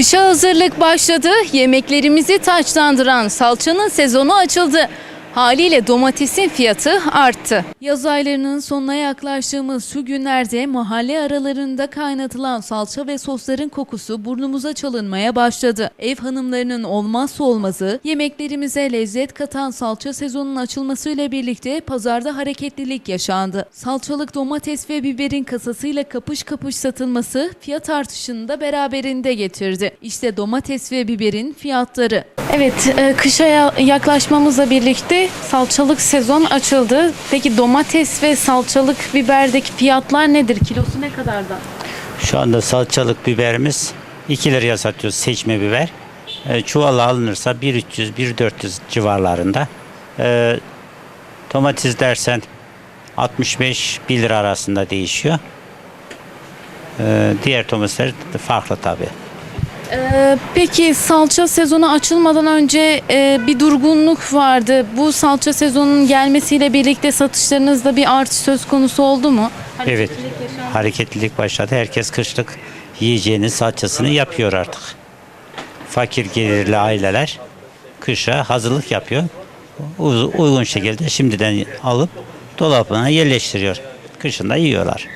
Kışa hazırlık başladı. Yemeklerimizi taçlandıran salçanın sezonu açıldı. Haliyle domatesin fiyatı arttı. Yaz aylarının sonuna yaklaştığımız şu günlerde mahalle aralarında kaynatılan salça ve sosların kokusu burnumuza çalınmaya başladı. Ev hanımlarının olmazsa olmazı yemeklerimize lezzet katan salça sezonunun açılmasıyla birlikte pazarda hareketlilik yaşandı. Salçalık domates ve biberin kasasıyla kapış kapış satılması fiyat artışını da beraberinde getirdi. İşte domates ve biberin fiyatları. Evet, e, kışa ya- yaklaşmamızla birlikte salçalık sezon açıldı. Peki domates ve salçalık biberdeki fiyatlar nedir? Kilosu ne kadardan? Şu anda salçalık biberimiz 2 liraya satıyoruz seçme biber. E, çuvala alınırsa 1.300-1.400 civarlarında. E, domates dersen 65-1 lira arasında değişiyor. E, diğer domatesler farklı tabii. Ee, peki salça sezonu açılmadan önce e, bir durgunluk vardı. Bu salça sezonunun gelmesiyle birlikte satışlarınızda bir artış söz konusu oldu mu? Evet, hareketlilik başladı. Herkes kışlık yiyeceğini, salçasını yapıyor artık. Fakir gelirli aileler kışa hazırlık yapıyor. Uygun şekilde şimdiden alıp dolabına yerleştiriyor. Kışında yiyorlar.